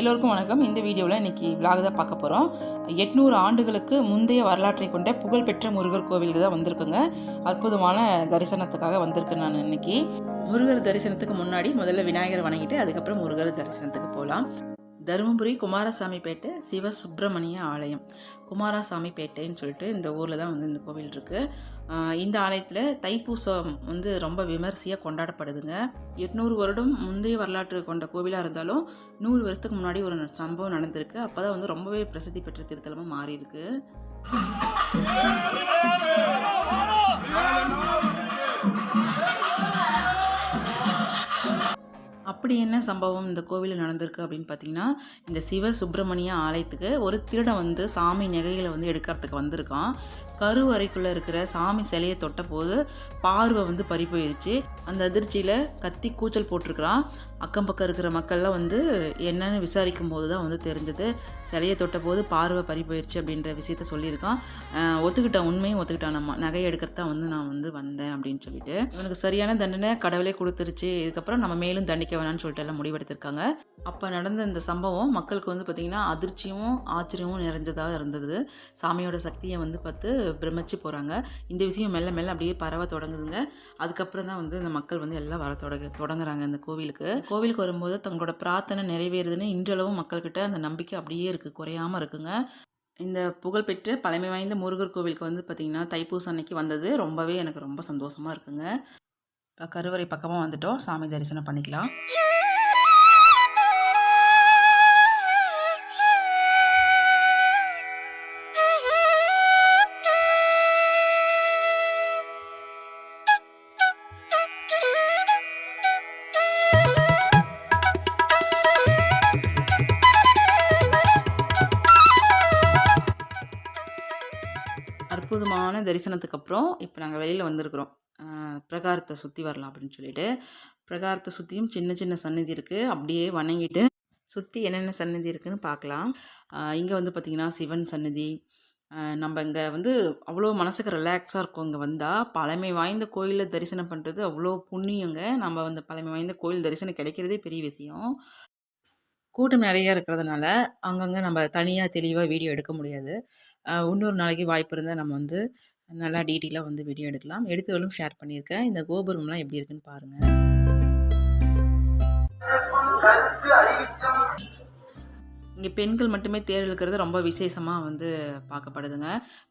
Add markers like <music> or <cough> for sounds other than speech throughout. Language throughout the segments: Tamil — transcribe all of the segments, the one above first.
எல்லோருக்கும் வணக்கம். இந்த வீடியோவில் இன்றைக்கி விலாக தான் பார்க்க போகிறோம் எட்நூறு ஆண்டுகளுக்கு முந்தைய வரலாற்றை கொண்ட புகழ்பெற்ற முருகர் கோவிலுக்கு தான் வந்திருக்குங்க. அற்புதமான தரிசனத்துக்காக வந்திருக்கேன் நான் இன்னைக்கு. முருகர் தரிசனத்துக்கு முன்னாடி முதல்ல விநாயகர் வணங்கிட்டு அதுக்கப்புறம் முருகர் தரிசனத்துக்கு போகலாம். தருமபுரி குமாரசாமிப்பேட்டை சிவ சுப்பிரமணிய ஆலயம். குமாரசாமிப்பேட்டைன்னு சொல்லிட்டு இந்த ஊரில் தான் வந்து இந்த கோவில் இருக்குது இந்த ஆலயத்தில் தைப்பூசம் வந்து ரொம்ப விமரிசையாக கொண்டாடப்படுதுங்க. எட்நூறு வருடம் முந்தைய வரலாற்று கொண்ட கோவிலாக இருந்தாலும் நூறு வருஷத்துக்கு முன்னாடி ஒரு சம்பவம் நடந்திருக்கு. அப்போ தான் வந்து ரொம்பவே பிரசித்தி பெற்ற திருத்தலமாக மாறியிருக்கு. <laughs> அப்படி என்ன சம்பவம் இந்த கோவிலில் நடந்திருக்கு அப்படின்னு பார்த்தீங்கன்னா இந்த சிவ சுப்பிரமணிய ஆலயத்துக்கு ஒரு திருடன் வந்து சாமி நகைகளை வந்து எடுக்கிறதுக்கு வந்திருக்கான். கருவறைக்குள்ளே இருக்கிற சாமி சிலையை தொட்ட போது பார்வை வந்து பறி போயிடுச்சு. அந்த அதிர்ச்சியில் கத்தி கூச்சல் போட்டிருக்கிறான். அக்கம் பக்கம் இருக்கிற மக்கள்லாம் வந்து என்னன்னு விசாரிக்கும் போது தான் வந்து தெரிஞ்சது. சிலையை தொட்ட போது பார்வை பறி போயிடுச்சு அப்படின்ற விஷயத்த சொல்லியிருக்கான். ஆஹ் ஒத்துக்கிட்டான் உண்மையும் ஒத்துக்கிட்டான். நம்ம நகை எடுக்கிறது தான் வந்து நான் வந்து வந்தேன் அப்படின்னு சொல்லிட்டு. இவனுக்கு சரியான தண்டனை கடவுளே கொடுத்துருச்சு. இதுக்கப்புறம் நம்ம மேலும் தண்டிக்க வேணாம்னு சொல்லிட்டு எல்லாம் முடிவெடுத்திருக்காங்க. அப்போ நடந்த இந்த சம்பவம் மக்களுக்கு வந்து பார்த்திங்கன்னா அதிர்ச்சியும் ஆச்சரியமும் நிறைஞ்சதாக இருந்தது. சாமியோட சக்தியை வந்து பார்த்து பிரமிச்சு போகிறாங்க இந்த விஷயம் மெல்ல மெல்ல அப்படியே பரவ தொடங்குதுங்க. அதுக்கப்புறம் தான் வந்து இந்த மக்கள் வந்து எல்லாம் வர தொடங்க தொடங்குறாங்க இந்த கோவிலுக்கு. கோவிலுக்கு வரும்போது தங்களோட பிரார்த்தனை நிறைவேறுதுன்னு இன்றளவும் மக்கள்கிட்ட அந்த நம்பிக்கை அப்படியே இருக்குது குறையாமல் இருக்குங்க. இந்த புகழ்பெற்ற பழமை வாய்ந்த முருகர் கோவிலுக்கு வந்து பார்த்திங்கன்னா தைப்பூசம் அன்னைக்கு வந்தது. ரொம்பவே எனக்கு ரொம்ப சந்தோஷமாக இருக்குங்க. இப்போ கருவறை பக்கமாக வந்துட்டோம். சாமி தரிசனம் பண்ணிக்கலாம். அற்புதமான தரிசனத்துக்கு அப்புறம் இப்போ நாங்கள் வெளியில் வந்திருக்கிறோம். பிரகாரத்தை சுற்றி வரலாம் அப்படின்னு சொல்லிட்டு பிரகாரத்தை சுற்றியும் சின்ன சின்ன சன்னதி இருக்குது அப்படியே வணங்கிட்டு சுற்றி என்னென்ன சன்னதி இருக்குன்னு பார்க்கலாம் இங்கே வந்து பார்த்திங்கன்னா சிவன் சன்னதி நம்ம இங்கே வந்து அவ்வளோ மனசுக்கு ரிலாக்ஸாக இருக்கும் இங்கே வந்தால் பழமை வாய்ந்த கோயிலில் தரிசனம் பண்ணுறது அவ்வளோ புண்ணியங்க. நம்ம வந்து பழமை வாய்ந்த கோயில் தரிசனம் கிடைக்கிறதே பெரிய விஷயம். கூட்டம் நிறையா இருக்கிறதுனால அங்கங்கே நம்ம தனியாக தெளிவாக வீடியோ எடுக்க முடியாது. இன்னொரு நாளைக்கு வாய்ப்பு இருந்தால் நம்ம வந்து நல்லா டீட்டெயிலாக வந்து வீடியோ எடுக்கலாம். எடுத்தவளும் ஷேர் பண்ணியிருக்கேன் இந்த கோபுரம்லாம் எப்படி இருக்குன்னு பாருங்கள் இங்கே பெண்கள் மட்டுமே தேர் இழுக்கிறது ரொம்ப விசேஷமாக வந்து பார்க்கப்படுதுங்க.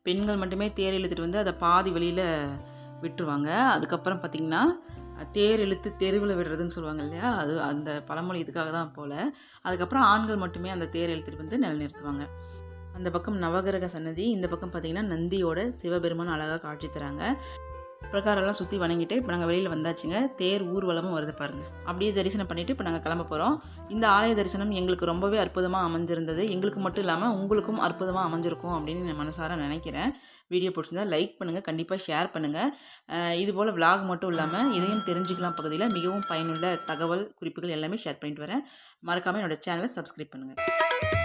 பெண்கள் மட்டுமே தேர் இழுத்துட்டு வந்து அதை பாதி வெளியில் விட்டுருவாங்க. அதுக்கப்புறம் பார்த்திங்கன்னா தேர் இழுத்து தெருவில் விடுறதுன்னு சொல்லுவாங்க இல்லையா? அது அந்த பழமொழி இதுக்காக தான் போல். அதுக்கப்புறம் ஆண்கள் மட்டுமே அந்த தேர் இழுத்துட்டு வந்து நிலைநிறுத்துவாங்க. அந்த பக்கம் நவகிரக சன்னதி இந்த பக்கம் பார்த்திங்கன்னா நந்தியோட சிவபெருமான் அழகாக காட்சி தராங்க. பிரகாரம்லாம் சுற்றி வணங்கிட்டு இப்போ நாங்கள் வெளியில் வந்தாச்சுங்க. தேர் ஊர்வலமும் வருது பாருங்கள் அப்படியே தரிசனம் பண்ணிவிட்டு இப்போ நாங்கள் கிளம்ப போகிறோம் இந்த ஆலய தரிசனம் எங்களுக்கு ரொம்பவே அற்புதமாக அமைஞ்சிருந்தது. எங்களுக்கு மட்டும் இல்லாமல் உங்களுக்கும் அற்புதமாக அமைஞ்சிருக்கும் அப்படின்னு நான் மனசார நினைக்கிறேன். வீடியோ பிடிச்சிருந்தா லைக் பண்ணுங்கள் கண்டிப்பாக ஷேர் பண்ணுங்கள் இதுபோல் போல் மட்டும் இல்லாமல் இதையும் தெரிஞ்சுக்கலாம் பகுதியில் மிகவும் பயனுள்ள தகவல் குறிப்புகள் எல்லாமே ஷேர் பண்ணிட்டு வரேன். மறக்காமல் என்னோடய சேனலை சப்ஸ்கிரைப் பண்ணுங்கள்